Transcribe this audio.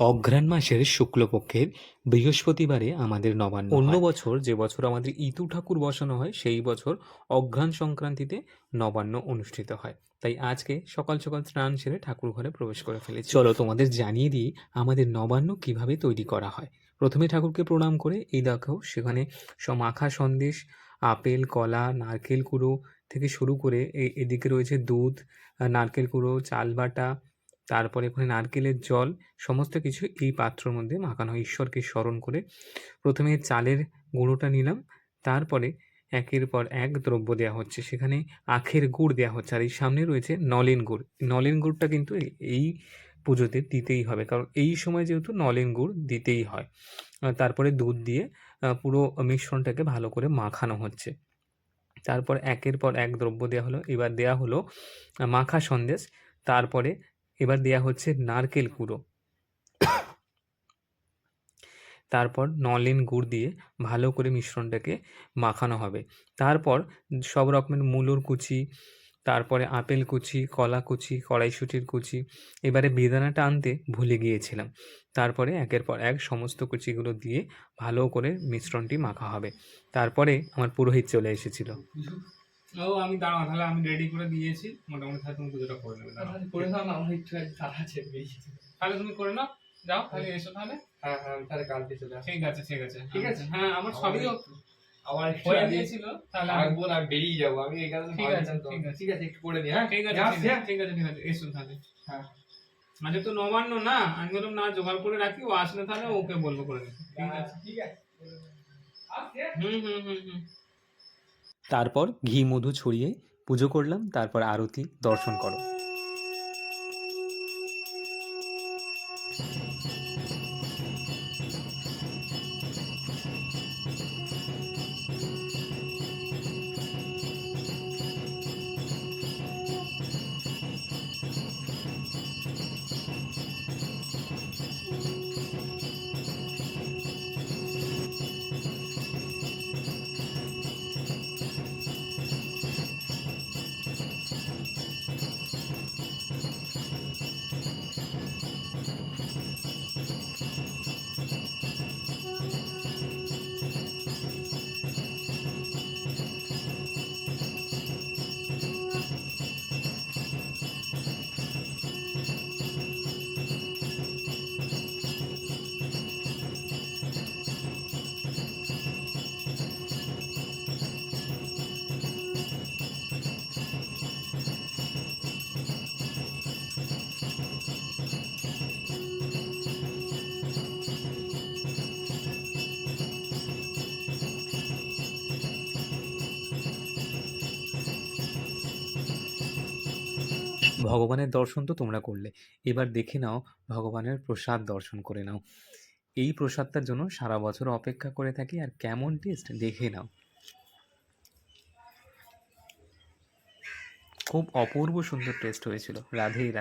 অঘ্রাণ মাসের শুক্লপক্ষের বৃহস্পতিবারে আমাদের নবান্ন অন্য বছর যে বছর আমাদের ইতু ঠাকুর বসানো হয় সেই বছর অঘ্রাণ সংক্রান্তিতে নবান্ন অনুষ্ঠিত হয়। তাই আজকে সকাল সকাল স্নান সেরে ঠাকুর ঘরে প্রবেশ করে ফেলেছি। চলো তোমাদের জানিয়ে দিই আমাদের নবান্ন কীভাবে তৈরি করা হয়। প্রথমে ঠাকুরকে প্রণাম করে এই দেখো সেখানে সব মাখা সন্দেশ আপেল কলা নারকেল কুড়ো থেকে শুরু করে এ- এদিকে রয়েছে দুধ নারকেল কুড়ো চাল বাটা তারপরে ওখানে নারকেলের জল, সমস্ত কিছু এই পাত্রর মধ্যে মাখানো হয়। ঈশ্বরকে স্মরণ করে প্রথমে চালের গুঁড়োটা নিলাম, তারপরে একের পর এক দ্রব্য দেওয়া হচ্ছে। সেখানে আখের গুড় দেওয়া হচ্ছে আর এই সামনে রয়েছে নলেন গুড়। নলেন গুড়টা কিন্তু এই- এই পুজোতে দিতেই হবে। কারণ এই সময় যেহেতু নলেন গুড় দিতেই হয়। তারপরে দুধ দিয়ে পুরো মিশ্রণটাকে ভালো করে মাখানো হচ্ছে। তারপর একের পর এক দ্রব্য দেওয়া হলো। এবার দেওয়া হলো মাখা সন্দেশ, তারপরে এবার দেয়া হচ্ছে নারকেল কুড়ো তারপর নলেন গুড় দিয়ে ভালো করে মিশ্রণটাকে মাখানো হবে। তারপর সব রকমের মূলোর কুচি, তারপরে আপেল কুচি, কলা কুচি, কড়াইশুটির কুচি, এবারে বেদানাটা আনতে ভুলে গিয়েছিলাম। তারপরে একের পর এক সমস্ত কুচিগুলো দিয়ে ভালো করে মিশ্রণটি মাখা হবে। তারপরে আমার পুরোহিত চলে এসেছিল। ও আমি দাঁড়াও তাহলে আমি রেডি করে দিয়েছি। মোটামুটি তাহলে তুমি পুজোটা করে নেবে করে দাও না আমার একটু আছে। তাহলে তুমি করে নাও যাও তাহলে এসো তাহলে। হ্যাঁ হ্যাঁ আমি তাহলে কালকে চলে আসব ঠিক আছে ঠিক আছে। ঠিক আছে? হ্যাঁ আমার সবই আমার হয়ে গিয়েছিল তাহলে না বেরিয়ে যাব। আমি ঠিক আছে, ঠিক আছে। একটু করে দিই হ্যাঁ? ঠিক আছে ঠিক আছে, হ্যাঁ? ঠিক আছে ঠিক আছে এসো তাহলে। হ্যাঁ। আজ তো নবান্ন না আমি বললাম না জোগাড় করে রাখি ও আসলে তাহলে ওকে বলব করে ঠিক আছে? ঠিক আছে। হুম হুম হুম হুম। তারপর ঘি মধু ছড়িয়ে পুজো করলাম তারপর আরতি দর্শন করো। ভগবানের দর্শন তো তোমরা করলে। এবার দেখে নাও, ভগবানের প্রসাদ দর্শন করে নাও। এই প্রসাদটার জন্য সারা বছর অপেক্ষা করে থাকি আর কেমন টেস্ট দেখে নাও। খুব অপূর্ব সুন্দর টেস্ট হয়েছিল। রাধে